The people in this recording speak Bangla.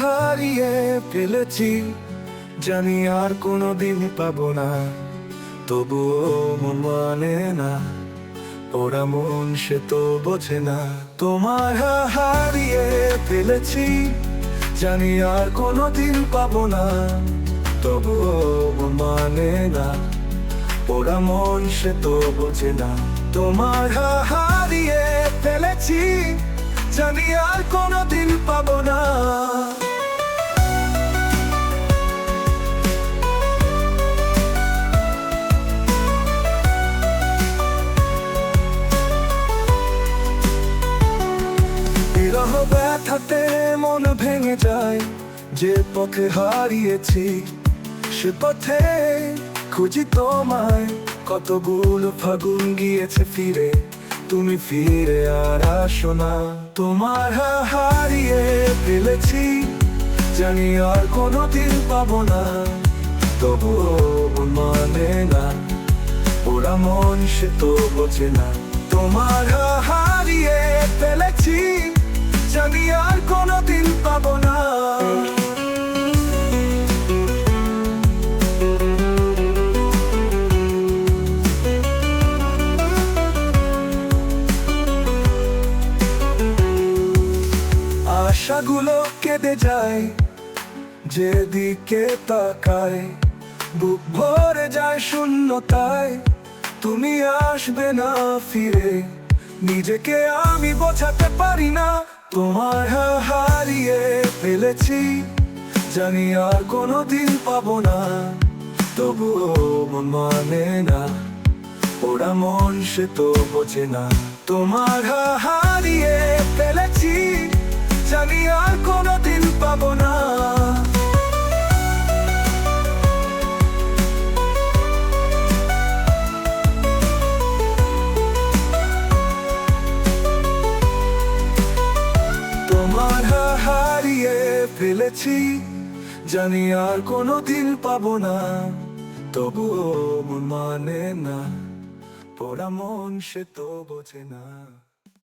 হারিয়ে ফেলেছি, জানি আর কোনোদিন পাবো না। তবুও মন মানে না, ওরা মন সে তো বোঝে না। তোমার হারিয়ে ফেলেছি, জানি আর কোনোদিন পাবো না। তবুও মন মানে না, ওরা মন সে তো বোঝে না। তোমার হারিয়ে ফেলেছি জানি আর কোনোদিন পাবো না। ব্যথাতে মন ভেঙে যায়, যে পথে হারিয়েছি সে পথে খুঁজি তোমায়, কতগুলো ফাগুন গিয়েছে ফিরে। তুমি ফিরে আর আসো না। তোমার হারিয়ে ফেলেছি, জানি আর কোনোদিন পাবো না। তবু মানে না, ওরা মন সে তো বোঝে না। তোমার হারিয়ে ফেলেছি আশাগুলো কেঁদে যায়, যেদিকে তাকায়, বুক ভরে যায় শূন্যতায়। তুমি আসবে না ফিরে, নিজেকে আমি বোঝাতে পারি না। তোমার হারিয়ে ফেলেছি, জানি আর কোনোদিন পাবো না। তবুও মন না, ওরা মন সে তো বোঝে না। তোমার হারিয়ে ফেলেছি, জানি আর কোনো দিন পাবো না। তবুও মন মানে না, পোড়া মন সে তো বোঝে না।